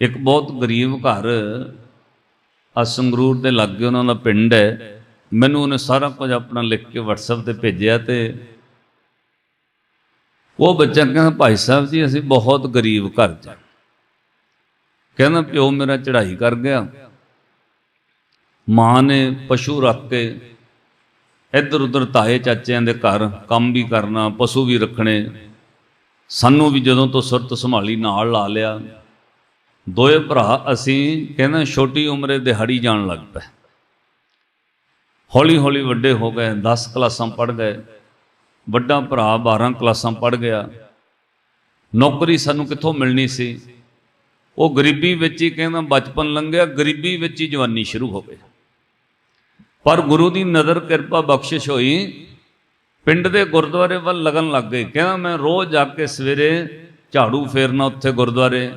ਇੱਕ ਬਹੁਤ ਗਰੀਬ ਘਰ ਆ, ਸੰਗਰੂਰ ਦੇ ਲਾਗੇ ਉਹਨਾਂ ਦਾ ਪਿੰਡ ਹੈ। ਮੈਨੂੰ ਉਹਨੇ ਸਾਰਾ ਕੁਝ ਆਪਣਾ ਲਿਖ ਕੇ WhatsApp ਤੇ ਭੇਜਿਆ ਤੇ ਉਹ ਬੱਚਾ ਕਹਿੰਦਾ, ਭਾਈ ਸਾਹਿਬ ਜੀ, ਅਸੀਂ ਬਹੁਤ ਗਰੀਬ ਘਰ ਚ ਕਹਿੰਦਾ, ਪਿਓ ਮੇਰਾ ਚੜ੍ਹਾਈ ਕਰ ਗਿਆ। ਮਾਂ ਨੇ ਪਸ਼ੂ ਰੱਖ ਕੇ ਇੱਧਰ ਉੱਧਰ ਤਾਏ ਚਾਚਿਆਂ ਦੇ ਘਰ ਕੰਮ ਵੀ ਕਰਨਾ, ਪਸ਼ੂ ਵੀ ਰੱਖਣੇ। ਸਾਨੂੰ ਵੀ ਜਦੋਂ ਤੋਂ ਸੁਰਤ ਸੰਭਾਲੀ ਨਾਲ ਲਾ ਲਿਆ। ਦੋਏ ਭਰਾ ਅਸੀਂ ਕਹਿੰਦਾ ਛੋਟੀ ਉਮਰੇ ਦਿਹਾੜੀ ਜਾਣ ਲੱਗ ਪਏ। ਹੌਲੀ ਹੌਲੀ ਵੱਡੇ ਹੋ ਗਏ 10 ਕਲਾਸਾਂ ਪੜ੍ਹ ਗਏ। ਵੱਡਾ ਭਰਾ 12 ਕਲਾਸਾਂ ਪੜ੍ਹ ਗਿਆ। ਨੌਕਰੀ ਸਾਨੂੰ ਕਿੱਥੋਂ ਮਿਲਣੀ ਸੀ? ਉਹ ਗਰੀਬੀ ਵਿੱਚ ਹੀ ਕਹਿੰਦਾ ਬਚਪਨ ਲੰਘਿਆ, ਗਰੀਬੀ ਵਿੱਚ ਹੀ ਜਵਾਨੀ ਸ਼ੁਰੂ ਹੋ ਗਈ। ਪਰ ਗੁਰੂ ਦੀ ਨਜ਼ਰ ਕਿਰਪਾ ਬਖਸ਼ਿਸ਼ ਹੋਈ। ਪਿੰਡ ਦੇ ਗੁਰਦੁਆਰੇ ਵੱਲ ਲੱਗਣ ਲੱਗ ਗਈ। ਕਹਿੰਦਾ ਮੈਂ ਰੋਜ਼ ਜਾ ਕੇ ਸਵੇਰੇ ਝਾੜੂ ਫੇਰਨਾ ਉੱਥੇ ਗੁਰਦੁਆਰੇ।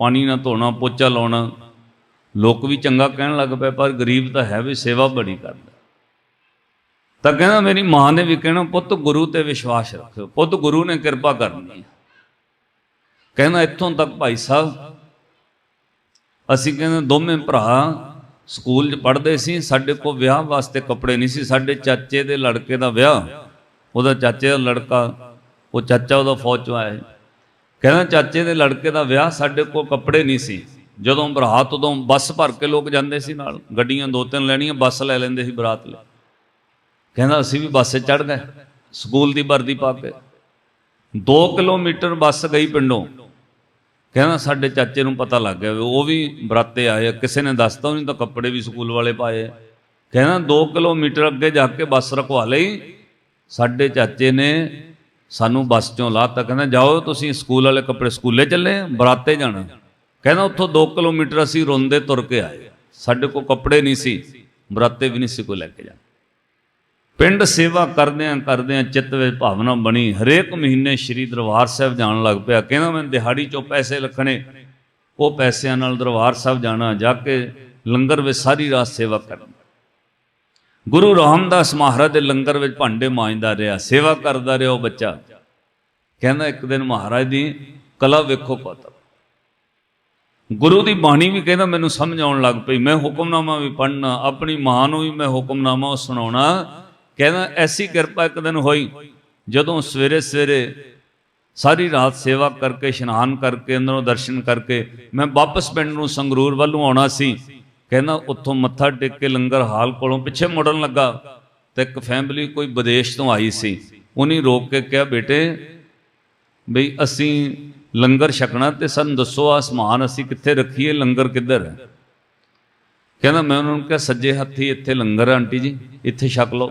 ਪਾਣੀ ਨਾ ਧੋਣਾ, ਪੋਚਾ ਲਾਉਣਾ। ਲੋਕ ਵੀ ਚੰਗਾ ਕਹਿਣ ਲੱਗ ਪਏ, ਪਰ ਗਰੀਬ ਤਾਂ ਹੈ ਵੀ, ਸੇਵਾ ਬੜੀ ਕਰਦਾ। ਤਾਂ ਕਹਿੰਦਾ ਮੇਰੀ ਮਾਂ ਨੇ ਵੀ ਕਹਿਣਾ, ਪੁੱਤ ਗੁਰੂ ਤੇ ਵਿਸ਼ਵਾਸ ਰੱਖਿਓ, ਪੁੱਤ ਗੁਰੂ ਨੇ ਕਿਰਪਾ ਕਰਨੀ ਹੈ। ਕਹਿੰਦਾ ਇੱਥੋਂ ਤੱਕ ਭਾਈ ਸਾਹਿਬ, ਅਸੀਂ ਕਹਿੰਦੇ ਦੋਵੇਂ ਭਰਾ ਸਕੂਲ 'ਚ ਪੜ੍ਹਦੇ ਸੀ, ਸਾਡੇ ਕੋਲ ਵਿਆਹ ਵਾਸਤੇ ਕੱਪੜੇ ਨਹੀਂ ਸੀ, ਸਾਡੇ ਚਾਚੇ ਦੇ ਲੜਕੇ ਦਾ ਵਿਆਹ, ਉਹਦਾ ਚਾਚੇ ਦਾ ਲੜਕਾ, ਉਹ ਚਾਚਾ ਉਹਦਾ ਫੌਜ ਚ ਆਇਆ ਕਹਿੰਦਾ, ਚਾਚੇ ਦੇ ਲੜਕੇ ਦਾ ਵਿਆਹ ਸਾਡੇ ਕੋਲ ਕੱਪੜੇ ਨਹੀਂ ਸੀ। ਜਦੋਂ ਬਰਾਤ, ਉਦੋਂ ਬੱਸ ਭਰ ਕੇ ਲੋਕ ਜਾਂਦੇ ਸੀ ਨਾਲ। ਗੱਡੀਆਂ ਦੋ ਤਿੰਨ ਲੈਣੀਆਂ, ਬੱਸ ਲੈ ਲੈਂਦੇ ਸੀ ਬਰਾਤ ਲਈ। ਕਹਿੰਦਾ, ਅਸੀਂ ਵੀ ਬੱਸ ਬੱਸੇ ਚੜ ਗਏ। ਸਕੂਲ ਦੀ ਵਰਦੀ ਪਾ ਕੇ। 2 ਕਿਲੋਮੀਟਰ ਬੱਸ ਗਈ ਪਿੰਡੋਂ। ਕਹਿੰਦਾ, ਸਾਡੇ ਚਾਚੇ ਨੂੰ ਪਤਾ ਲੱਗ ਗਿਆ ਵੀ ਉਹ ਵੀ ਬਰਾਤੇ ਆਏ ਆ। ਕਿਸੇ ਨੇ ਦੱਸਤਾ ਨਹੀਂ ਤਾਂ ਕੱਪੜੇ ਵੀ ਸਕੂਲ ਵਾਲੇ ਪਾਏ ਕਹਿੰਦਾ 2 ਕਿਲੋਮੀਟਰ ਅੱਗੇ ਜਾ ਕੇ ਬੱਸ ਰਖਵਾ ਲਈ। ਸਾਡੇ ਚਾਚੇ ਨੇ ਸਾਨੂੰ ਬੱਸ ਚੋਂ ਲਾਤਾ ਕਹਿੰਦਾ ਜਾਓ ਤੁਸੀਂ ਸਕੂਲ ਵਾਲੇ ਕੱਪੜੇ ਸਕੂਲੇ ਚੱਲੇ ਬਰਾਤੇ ਜਾਣਾ। ਕਹਿੰਦਾ ਉੱਥੋਂ 2 ਕਿਲੋਮੀਟਰ ਅਸੀਂ ਰੋਂਦੇ ਤੁਰ ਕੇ ਆਏ। ਸਾਡੇ ਕੋਲ ਕੱਪੜੇ ਨਹੀਂ ਸੀ, ਬਰਾਤੇ ਵੀ ਨਹੀਂ ਸੀ ਕੋਈ ਲੈ ਕੇ ਜਾਣਾ। ਪਿੰਡ ਸੇਵਾ ਕਰਦਿਆਂ ਕਰਦਿਆਂ ਚਿੱਤ ਵਿੱਚ ਭਾਵਨਾ ਬਣੀ, ਹਰੇਕ ਮਹੀਨੇ ਸ਼੍ਰੀ ਦਰਬਾਰ ਸਾਹਿਬ ਜਾਣ ਲੱਗ ਪਿਆ। ਕਹਿੰਦਾ ਮੈਂ ਦਿਹਾੜੀ ਚੋਂ ਪੈਸੇ ਰੱਖਣੇ, ਉਹ ਪੈਸਿਆਂ ਨਾਲ ਦਰਬਾਰ ਸਾਹਿਬ ਜਾਣਾ, ਜਾ ਕੇ ਲੰਗਰ ਵਿੱਚ ਸਾਰੀ ਰਾਤ ਸੇਵਾ ਕਰਨੀ। ਗੁਰੂ ਰਾਮਦਾਸ ਮਹਾਰਾਜ ਦੇ ਲੰਗਰ ਵਿੱਚ ਭਾਂਡੇ ਮਾਂਜਦਾ ਰਿਹਾ, ਸੇਵਾ ਕਰਦਾ ਰਿਹਾ ਉਹ ਬੱਚਾ। ਕਹਿੰਦਾ ਇੱਕ ਦਿਨ ਮਹਾਰਾਜ ਦੀ ਕਲਾ ਵੇਖੋ ਪਤਾ। ਗੁਰੂ ਦੀ ਬਾਣੀ ਵੀ ਕਹਿੰਦਾ ਮੈਨੂੰ ਸਮਝ ਆਉਣ ਲੱਗ ਪਈ, ਮੈਂ ਹੁਕਮਨਾਮਾ ਵੀ ਪੜ੍ਹਨਾ, ਆਪਣੀ ਮਾਂ ਨੂੰ ਵੀ ਮੈਂ ਹੁਕਮਨਾਮਾ ਸੁਣਾਉਣਾ। ਕਹਿੰਦਾ ਐਸੀ ਕਿਰਪਾ ਇੱਕ ਦਿਨ ਹੋਈ, ਜਦੋਂ ਸਵੇਰੇ ਸਵੇਰੇ ਸਾਰੀ ਰਾਤ ਸੇਵਾ ਕਰਕੇ, ਇਸ਼ਨਾਨ ਕਰਕੇ, ਅੰਦਰੋਂ ਦਰਸ਼ਨ ਕਰਕੇ ਮੈਂ ਵਾਪਸ ਪਿੰਡ ਨੂੰ ਸੰਗਰੂਰ ਵੱਲੋਂ ਆਉਣਾ ਸੀ। ਕਹਿੰਦਾ ਉੱਥੋਂ ਮੱਥਾ ਟੇਕ ਕੇ ਲੰਗਰ ਹਾਲ ਕੋਲੋਂ ਪਿੱਛੇ ਮੁੜਨ ਲੱਗਾ ਤੇ ਇੱਕ ਫੈਮਿਲੀ ਕੋਈ ਵਿਦੇਸ਼ ਤੋਂ ਆਈ ਸੀ। ਉਹਨੇ ਰੋਕ ਕੇ ਕਿਹਾ, ਬੇਟੇ, ਬਈ ਅਸੀਂ ਲੰਗਰ ਛਕਣਾ ਤੇ ਸਾਨੂੰ ਦੱਸੋ ਆ ਸਮਾਨ ਅਸੀਂ ਕਿੱਥੇ ਰੱਖੀਏ, ਲੰਗਰ ਕਿੱਧਰ ਹੈ? ਕਹਿੰਦਾ, ਮੈਂ ਉਹਨਾਂ ਨੂੰ ਕਿਹਾ, ਸੱਜੇ ਹੱਥੀ ਇੱਥੇ ਲੰਗਰ ਆਂਟੀ ਜੀ, ਇੱਥੇ ਛਕ ਲਓ।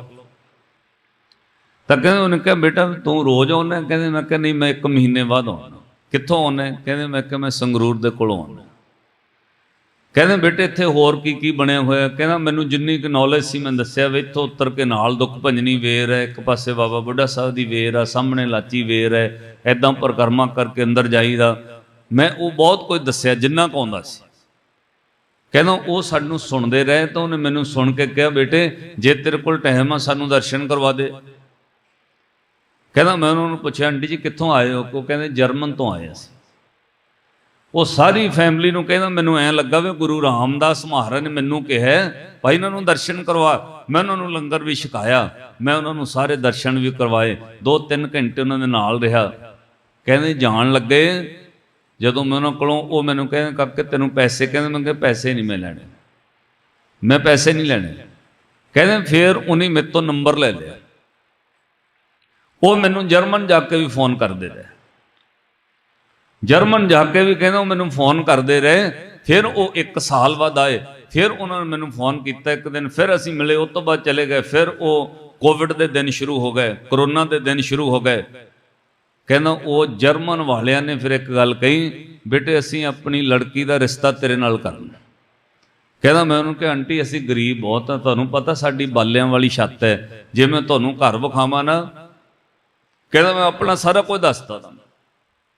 ਤਾਂ ਕਹਿੰਦੇ, ਉਹਨੇ ਕਿਹਾ, ਬੇਟਾ, ਤੂੰ ਰੋਜ਼ ਆਉਣਾ ਕਹਿੰਦੇ, ਮੈਂ ਕਿਹਾ, ਨਹੀਂ, ਮੈਂ ਇੱਕ ਮਹੀਨੇ ਬਾਅਦ ਆਉਣਾ ਕਿੱਥੋਂ ਆਉਣਾ ਕਹਿੰਦੇ, ਮੈਂ ਕਿਹਾ, ਮੈਂ ਸੰਗਰੂਰ ਦੇ ਕੋਲੋਂ ਆਉਣਾ ਕਹਿੰਦੇ ਬੇਟੇ ਇੱਥੇ ਹੋਰ ਕੀ ਕੀ ਬਣਿਆ ਹੋਇਆ? ਕਹਿੰਦਾ ਮੈਨੂੰ ਜਿੰਨੀ ਕੁ ਨੌਲੇਜ ਸੀ ਮੈਂ ਦੱਸਿਆ ਵੀ ਇੱਥੋਂ ਉੱਤਰ ਕੇ ਨਾਲ ਦੁੱਖ ਭੰਜਨੀ ਵੇਰ ਹੈ, ਇੱਕ ਪਾਸੇ ਬਾਬਾ ਬੁੱਢਾ ਸਾਹਿਬ ਦੀ ਵੇਰ ਆ, ਸਾਹਮਣੇ ਲਾਚੀ ਵੇਰ ਹੈ ਐਦਾਂ ਪਰਕਰਮਾ ਕਰਕੇ ਅੰਦਰ ਜਾਈਦਾ। ਮੈਂ ਉਹ ਬਹੁਤ ਕੁਝ ਦੱਸਿਆ, ਜਿੰਨਾ ਕੁ ਆਉਂਦਾ ਸੀ। ਕਹਿੰਦਾ ਉਹ ਸਾਨੂੰ ਸੁਣਦੇ ਰਹੇ ਤਾਂ ਉਹਨੇ ਮੈਨੂੰ ਸੁਣ ਕੇ ਕਿਹਾ, ਬੇਟੇ ਜੇ ਤੇਰੇ ਕੋਲ ਟਾਈਮ ਆ, ਸਾਨੂੰ ਦਰਸ਼ਨ ਕਰਵਾ ਦੇ। ਕਹਿੰਦਾ ਮੈਂ ਉਹਨਾਂ ਨੂੰ ਪੁੱਛਿਆ, ਆਂਟੀ ਜੀ ਕਿੱਥੋਂ ਆਏ ਹੋ? ਉਹ ਕਹਿੰਦੇ ਜਰਮਨ ਤੋਂ ਆਏ ਅਸੀਂ। ਉਹ ਸਾਰੀ ਫੈਮਿਲੀ ਨੂੰ ਕਹਿੰਦਾ, ਮੈਨੂੰ ਐਂ ਲੱਗਾ ਵੀ ਗੁਰੂ ਰਾਮਦਾਸ ਮਹਾਰਾਜ ਨੇ ਮੈਨੂੰ ਕਿਹਾ, ਭਾਈ ਇਹਨਾਂ ਨੂੰ ਦਰਸ਼ਨ ਕਰਵਾ। ਮੈਂ ਉਹਨਾਂ ਨੂੰ ਲੰਗਰ ਵੀ ਛਕਾਇਆ, ਮੈਂ ਉਹਨਾਂ ਨੂੰ ਸਾਰੇ ਦਰਸ਼ਨ ਵੀ ਕਰਵਾਏ। 2-3 ਘੰਟੇ ਉਹਨਾਂ ਦੇ ਨਾਲ ਰਿਹਾ। ਕਹਿੰਦੇ ਜਾਣ ਲੱਗੇ, ਜਦੋਂ ਮੈਂ ਉਹਨਾਂ ਕੋਲੋਂ, ਉਹ ਮੈਨੂੰ ਕਹਿੰਦੇ, ਕਾਕੇ, ਤੈਨੂੰ ਪੈਸੇ? ਕਹਿੰਦੇ, ਮੈਂ ਕਿਹਾ, ਪੈਸੇ ਨਹੀਂ ਮੈਂ ਲੈਣੇ। ਮੈਂ ਪੈਸੇ ਨਹੀਂ ਲੈਣੇ। ਕਹਿੰਦੇ, ਫਿਰ ਉਹਨੇ ਮੇਰੇ ਤੋਂ ਨੰਬਰ ਲੈ ਲਿਆ। ਉਹ ਮੈਨੂੰ ਜਰਮਨ ਜਾ ਕੇ ਵੀ ਫੋਨ ਕਰਦੇ ਰਹੇ। ਜਰਮਨ ਜਾ ਕੇ ਵੀ ਕਹਿੰਦਾ ਉਹ ਮੈਨੂੰ ਫੋਨ ਕਰਦੇ ਰਹੇ, ਫਿਰ ਉਹ 1 ਸਾਲ ਬਾਅਦ ਆਏ, ਫਿਰ ਉਹਨਾਂ ਨੇ ਮੈਨੂੰ ਫੋਨ ਕੀਤਾ ਇੱਕ ਦਿਨ, ਫਿਰ ਅਸੀਂ ਮਿਲੇ ਉਸ ਤੋਂ ਬਾਅਦ ਚਲੇ ਗਏ, ਫਿਰ ਉਹ ਕੋਵਿਡ ਦੇ ਦਿਨ ਸ਼ੁਰੂ ਹੋ ਗਏ, ਕਰੋਨਾ ਦੇ ਦਿਨ ਸ਼ੁਰੂ ਹੋ ਗਏ। ਕਹਿੰਦਾ ਉਹ ਜਰਮਨ ਵਾਲਿਆਂ ਨੇ ਫਿਰ ਇੱਕ ਗੱਲ ਕਹੀ, ਬੇਟੇ ਅਸੀਂ ਆਪਣੀ ਲੜਕੀ ਦਾ ਰਿਸ਼ਤਾ ਤੇਰੇ ਨਾਲ ਕਰਨਾ। ਕਹਿੰਦਾ ਮੈਂ ਉਹਨੂੰ ਕਿ ਆਂਟੀ, ਅਸੀਂ ਗਰੀਬ ਬਹੁਤ ਆ ਤੁਹਾਨੂੰ ਪਤਾ ਸਾਡੀ ਬਾਲਿਆਂ ਵਾਲੀ ਛੱਤ ਹੈ, ਜੇ ਮੈਂ ਤੁਹਾਨੂੰ ਘਰ ਵਿਖਾਵਾਂ ਨਾ, ਕਹਿੰਦਾ ਮੈਂ ਆਪਣਾ ਸਾਰਾ ਕੁਝ ਦੱਸਦਾ ਤੁਹਾਨੂੰ।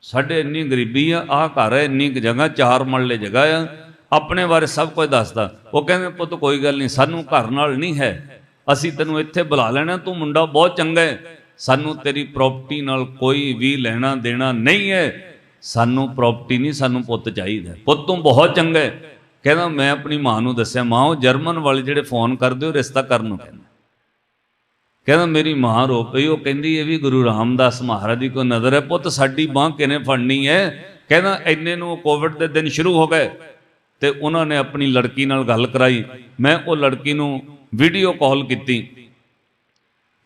ਸਾਡੇ ਇੰਨੀ ਗਰੀਬੀ ਆ, ਆਹ ਘਰ ਹੈ ਇੰਨੀ ਕੁ ਜਗ੍ਹਾ, ਚਾਰ ਮਰਲੇ ਜਗ੍ਹਾ ਆ। ਆਪਣੇ ਬਾਰੇ ਸਭ ਕੁਝ ਦੱਸਦਾ। ਉਹ ਕਹਿੰਦੇ, ਪੁੱਤ, ਕੋਈ ਗੱਲ ਨਹੀਂ, ਸਾਨੂੰ ਘਰ ਨਾਲ ਨਹੀਂ ਹੈ। ਅਸੀਂ ਤੈਨੂੰ ਇੱਥੇ ਬੁਲਾ ਲੈਣਾ, ਤੂੰ ਮੁੰਡਾ ਬਹੁਤ ਚੰਗਾ ਹੈ। ਸਾਨੂੰ ਤੇਰੀ ਪ੍ਰਾਪਰਟੀ ਨਾਲ ਕੋਈ ਵੀ ਲੈਣਾ ਦੇਣਾ ਨਹੀਂ ਹੈ। ਸਾਨੂੰ ਪ੍ਰਾਪਰਟੀ ਨਹੀਂ, ਸਾਨੂੰ ਪੁੱਤ ਚਾਹੀਦਾ ਪੁੱਤ, ਤੂੰ ਬਹੁਤ ਚੰਗਾ ਹੈ। ਕਹਿੰਦਾ, ਮੈਂ ਆਪਣੀ ਮਾਂ ਨੂੰ ਦੱਸਿਆ, ਮਾਂ, ਉਹ ਜਰਮਨ ਵਾਲੇ ਜਿਹੜੇ ਫੋਨ ਕਰਦੇ, ਉਹ ਰਿਸ਼ਤਾ ਕਰਨ ਨੂੰ ਕਹਿੰਦਾ। ਕਹਿੰਦਾ, ਮੇਰੀ ਮਾਂ ਰੋ ਪਈ, ਉਹ ਕਹਿੰਦੀ, ਇਹ ਵੀ ਗੁਰੂ ਰਾਮਦਾਸ ਮਹਾਰਾਜ ਦੀ ਕੋਈ ਨਜ਼ਰ ਹੈ ਪੁੱਤ, ਸਾਡੀ ਬਾਹ ਕਿਨੇ ਫੜਨੀ ਹੈ? ਕਹਿੰਦਾ, ਇੰਨੇ ਨੂੰ ਕੋਵਿਡ ਦੇ ਦਿਨ ਸ਼ੁਰੂ ਹੋ ਗਏ ਤੇ ਉਹਨਾਂ ਨੇ ਆਪਣੀ ਲੜਕੀ ਨਾਲ ਗੱਲ ਕਰਾਈ। ਮੈਂ ਉਹ ਲੜਕੀ ਨੂੰ ਵੀਡੀਓ ਕਾਲ ਕੀਤੀ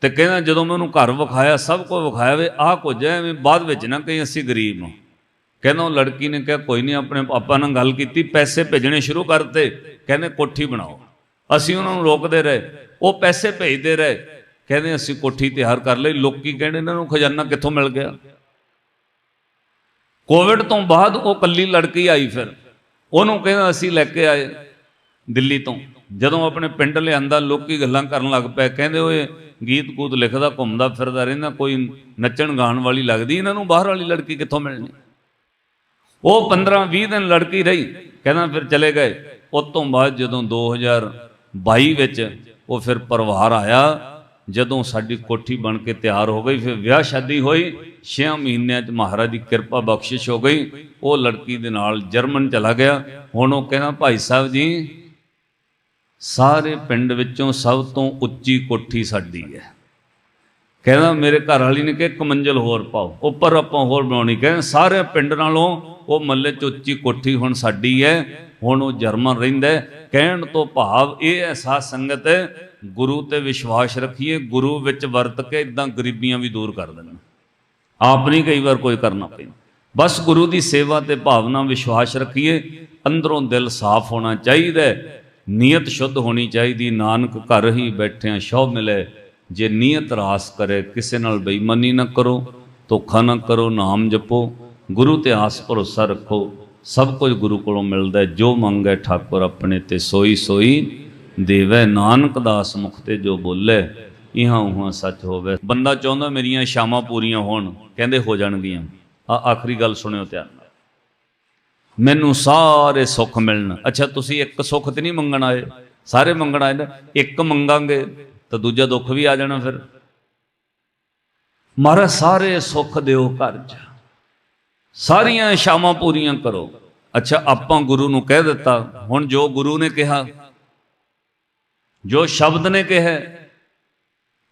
ਤੇ ਕਹਿੰਦਾ, ਜਦੋਂ ਮੈਂ ਉਹਨੂੰ ਘਰ ਵਿਖਾਇਆ, ਸਭ ਕੁਝ ਵਿਖਾਇਆ, ਵੇ ਆਹ ਕੁਝ ਹੈ, ਐਵੇਂ ਬਾਅਦ ਵਿੱਚ ਨਾ ਕਹੀਂ ਅਸੀਂ ਗਰੀਬ ਹਾਂ। ਕਹਿੰਦਾ, ਉਹ ਲੜਕੀ ਨੇ ਕਿਹਾ, ਕੋਈ ਨਹੀਂ, ਆਪਣੇ ਪਾਪਾ ਨਾਲ ਗੱਲ ਕੀਤੀ, ਪੈਸੇ ਭੇਜਣੇ ਸ਼ੁਰੂ ਕਰਤੇ। ਕਹਿੰਦੇ, ਕੋਠੀ ਬਣਾਓ। ਅਸੀਂ ਉਹਨਾਂ ਨੂੰ ਰੋਕਦੇ ਰਹੇ, ਉਹ ਪੈਸੇ ਭੇਜਦੇ ਰਹੇ। ਕਹਿੰਦੇ ਅਸੀਂ ਕੋਠੀ ਤਿਆਰ ਕਰ ਲਈ, ਲੋਕੀ ਕਹਿੰਦੇ ਇਹਨਾਂ ਨੂੰ ਖਜ਼ਾਨਾ ਕਿੱਥੋਂ ਮਿਲ ਗਿਆ? ਕੋਵਿਡ ਤੋਂ ਬਾਅਦ ਉਹ ਕੱਲੀ ਲੜਕੀ ਆਈ ਫਿਰ। ਉਹਨੂੰ ਕਹਿੰਦਾ ਅਸੀਂ ਲੈ ਕੇ ਆਏ ਦਿੱਲੀ ਤੋਂ। ਜਦੋਂ ਆਪਣੇ ਪਿੰਡ ਲਿਆਂਦਾ, ਲੋਕੀ ਗੱਲਾਂ ਕਰਨ ਲੱਗ ਪਏ। ਕਹਿੰਦੇ ਓਏ, ਗੀਤ ਕੂਤ ਲਿਖਦਾ, ਘੁੰਮਦਾ ਫਿਰਦਾ ਰਹਿੰਦਾ, ਕੋਈ ਨੱਚਣ ਗਾਣ ਵਾਲੀ ਲੱਗਦੀ। ਇਹਨਾਂ ਨੂੰ ਬਾਹਰ ਵਾਲੀ ਲੜਕੀ ਕਿੱਥੋਂ ਮਿਲਣੀ? ਉਹ 15 20 ਦਿਨ ਲੜਕੀ ਰਹੀ। ਕਹਿੰਦਾ ਫਿਰ ਚਲੇ ਗਏ। ਉਸ ਤੋਂ ਬਾਅਦ ਜਦੋਂ 2022 ਵਿੱਚ ਉਹ ਫਿਰ ਪਰਿਵਾਰ ਆਇਆ ਜਦੋਂ ਸਾਡੀ ਕੋਠੀ ਬਣ ਕੇ ਤਿਆਰ ਹੋ ਗਈ, ਫਿਰ ਵਿਆਹ ਸ਼ਾਦੀ ਹੋਈ 6 ਮਹੀਨਿਆਂ 'ਚ ਮਹਾਰਾਜ ਦੀ ਕਿਰਪਾ ਬਖਸ਼ਿਸ਼ ਹੋ ਗਈ। ਉਹ ਲੜਕੀ ਦੇ ਨਾਲ ਜਰਮਨ ਚਲਾ ਗਿਆ। ਹੁਣ ਉਹ ਕਹਿੰਦਾ, ਭਾਈ ਸਾਹਿਬ ਜੀ, ਸਾਰੇ ਪਿੰਡ ਵਿੱਚੋਂ ਸਭ ਤੋਂ ਉੱਚੀ ਕੋਠੀ ਸਾਡੀ ਹੈ। ਕਹਿੰਦਾ, ਮੇਰੇ ਘਰ ਵਾਲੀ ਨੇ ਕਿ ਕਮੰਜਲ ਹੋਰ ਪਾਓ। ਉੱਪਰ ਆਪਾਂ ਹੋਰ ਬਣਾਉਣੀ। ਕਹਿੰਦਾ, ਸਾਰੇ ਪਿੰਡ ਨਾਲੋਂ ਉਹ ਮੱਲੇ ਚ ਉੱਚੀ ਕੋਠੀ ਹੁਣ ਸਾਡੀ ਹੈ। ਹੁਣ ਉਹ ਜਰਮਨ ਰਹਿੰਦਾ ਕਹਿਣ ਤੋਂ ਭਾਵ ਇਹ ਅਹਿਸਾਸ ਸੰਗਤ ਹੈ ਗੁਰੂ ਤੇ ਵਿਸ਼ਵਾਸ ਰੱਖੀਏ, ਗੁਰੂ ਵਿੱਚ ਵਰਤ ਕੇ ਇਦਾਂ ਗਰੀਬੀਆਂ ਵੀ ਦੂਰ ਕਰ ਦੇਣ। ਆਪ ਨਹੀਂ ਕਈ ਵਾਰ ਕੋਈ ਕਰਨਾ ਪੈਂਦਾ। ਬਸ ਗੁਰੂ ਦੀ ਸੇਵਾ ਤੇ ਭਾਵਨਾ, ਵਿਸ਼ਵਾਸ ਰੱਖੀਏ, ਅੰਦਰੋਂ ਦਿਲ ਸਾਫ਼ ਹੋਣਾ ਚਾਹੀਦਾ ਨੀਅਤ ਸ਼ੁੱਧ ਹੋਣੀ ਚਾਹੀਦੀ, ਨਾਨਕ ਘਰ ਹੀ ਬੈਠਿਆਂ ਸ਼ੌ ਮਿਲੇ। ਜੇ ਨੀਅਤ ਰਾਸ ਕਰੇ, ਕਿਸੇ ਨਾਲ ਬੇਈਮਾਨੀ ਨਾ ਕਰੋ, ਧੋਖਾ ਨਾ ਕਰੋ, ਨਾਮ ਜਪੋ, ਗੁਰੂ ਤੇ ਆਸ ਭਰੋਸਾ ਰੱਖੋ। ਸਭ ਕੁਝ ਗੁਰੂ ਕੋਲੋਂ ਮਿਲਦਾ ਹੈ। ਜੋ ਮੰਗੇ ਠਾਕੁਰ ਆਪਣੇ ਤੇ ਸੋਈ ਸੋਈ ਦੇਵੈ ਨਾਨਕ ਦਾਸ ਮੁਖ ਤੇ ਜੋ ਬੋਲੇ, ਇਹਾਂ ਉਹਾਂ ਸੱਚ ਹੋਵੇ। ਬੰਦਾ ਚਾਹੁੰਦਾ ਮੇਰੀਆਂ ਸ਼ਾਮਾਂ ਪੂਰੀਆਂ ਹੋਣ, ਕਹਿੰਦੇ ਹੋ ਜਾਣਗੀਆਂ। ਆ ਆਖਰੀ ਗੱਲ ਸੁਣਿਓ ਧਿਆਨ ਨਾਲ। ਮੈਨੂੰ ਸਾਰੇ ਸੁੱਖ ਮਿਲਣ। ਅੱਛਾ, ਤੁਸੀਂ ਇੱਕ ਸੁੱਖ ਤੇ ਨਹੀਂ ਮੰਗਣ ਆਏ? ਸਾਰੇ ਮੰਗਣ ਆਏ ਨਾ? ਇੱਕ ਮੰਗਾਂਗੇ, ਤਾਂ ਦੂਜਾ ਦੁੱਖ ਵੀ ਆ ਜਾਣਾ ਫਿਰ। ਮਹਾਰਾਜ, ਸਾਰੇ ਸੁੱਖ ਦਿਓ ਘਰ 'ਚ। ਸਾਰੀਆਂ ਸ਼ਾਮਾਂ ਪੂਰੀਆਂ ਕਰੋ। ਅੱਛਾ, ਆਪਾਂ ਗੁਰੂ ਨੂੰ ਕਹਿ ਦਿੱਤਾ। ਹੁਣ ਜੋ ਗੁਰੂ ਨੇ ਕਿਹਾ ਜੋ ਸ਼ਬਦ ਨੇ ਕਿਹਾ,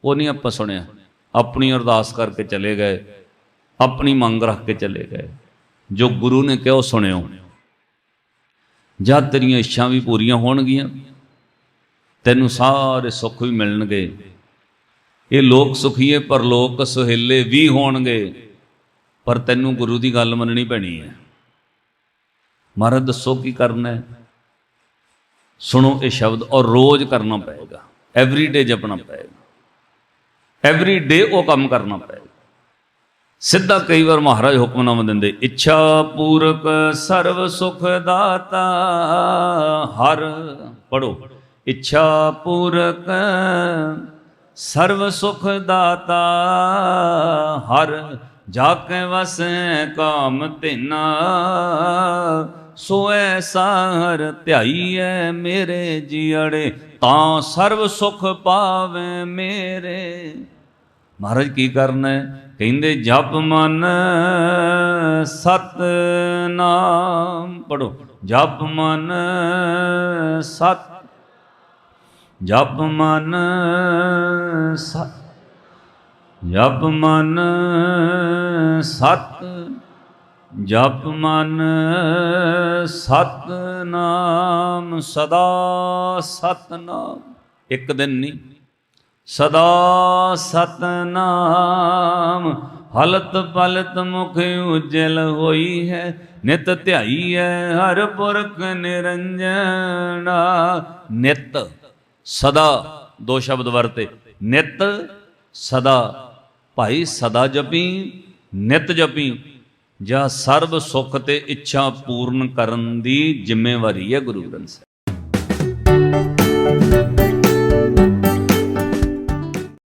ਉਹ ਨਹੀਂ ਆਪਾਂ ਸੁਣਿਆ। ਆਪਣੀ ਅਰਦਾਸ ਕਰਕੇ ਚਲੇ ਗਏ, ਆਪਣੀ ਮੰਗ ਰੱਖ ਕੇ ਚਲੇ ਗਏ। ਜੋ ਗੁਰੂ ਨੇ ਕਿਹਾ, ਉਹ ਸੁਣਿਓ। ਜਦ ਤੇਰੀਆਂ ਇੱਛਾਂ ਵੀ ਪੂਰੀਆਂ ਹੋਣਗੀਆਂ, ਤੈਨੂੰ ਸਾਰੇ ਸੁੱਖ ਵੀ ਮਿਲਣਗੇ। ਇਹ ਲੋਕ ਸੁਖੀਏ ਪਰ ਲੋਕ ਸੁਹੇਲੇ ਵੀ ਹੋਣਗੇ। ਪਰ ਤੈਨੂੰ ਗੁਰੂ ਦੀ ਗੱਲ ਮੰਨਣੀ ਪੈਣੀ ਹੈ। ਮਹਾਰਾਜ, ਦੱਸੋ ਕੀ ਕਰਨਾ ਹੈ? ਸੁਣੋ ਇਹ ਸ਼ਬਦ ਔਰ ਰੋਜ਼ ਕਰਨਾ ਪਏਗਾ। ਐਵਰੀ ਡੇ ਜਪਣਾ ਪਏਗਾ। ਐਵਰੀ ਡੇ ਉਹ ਕੰਮ ਕਰਨਾ ਪਏਗਾ। ਸਿੱਧਾ ਕਈ ਵਾਰ ਮਹਾਰਾਜ ਹੁਕਮਨਾਮਾ ਦਿੰਦੇ, ਇੱਛਾ ਪੂਰਕ ਸਰਵ ਸੁਖ ਦਾਤਾ, ਹਰ ਪੜੋ ਇੱਛਾ ਪੂਰਕ ਸਰਵ ਸੁਖ ਦਾਤਾ, ਹਰ ਜਾ ਕੇ ਵਸੈ ਕਾਮ ਤਿਨਾ ਸੋ ਐਸਾ ਹਰ ਧਿਆਈਐ ਮੇਰੇ ਜੀੜੇ ਤਾਂ ਸਰਵ ਸੁਖ ਪਾਵੇ ਮੇਰੇ। ਮਹਾਰਾਜ ਕੀ ਕਰਨਾ? ਕਹਿੰਦੇ, ਜਪ ਮਨ ਸਤ ਨਾਮ ਪੜੋ ਜਪ ਮਨ ਸਤ ਜਪ ਮਨ ਸਤ ਜਪ ਮਨ ਸਤ ਜਪ ਮਨ ਸਤ ਨਾਮ ਸਦਾ ਸਤ ਨਾਮ ਇੱਕ ਦਿਨ ਨਹੀਂ ਸਦਾ ਸਤਨਾਮ, ਹਲਤ ਪਲਤ ਮੁਖ ਉਜਲ ਹੋਈ ਹੈ। ਨਿਤ ਧਿਆਈ ਹੈ ਹਰ ਪੁਰਖ ਨਿਰੰਜਨਾ। ਨਿਤ, ਸਦਾ, ਦੋ ਸ਼ਬਦ ਵਰਤੇ। ਨਿਤ, ਸਦਾ। ਭਾਈ ਸਦਾ ਜਪੀ, ਨਿਤ ਜਪੀ। ਜਾਂ ਸਰਬ ਸੁਖ ਤੇ ਇੱਛਾ ਪੂਰਨ ਕਰਨ ਦੀ ਜ਼ਿੰਮੇਵਾਰੀ ਹੈ ਗੁਰੂ ਗ੍ਰੰਥ ਸਾਹਿਬ।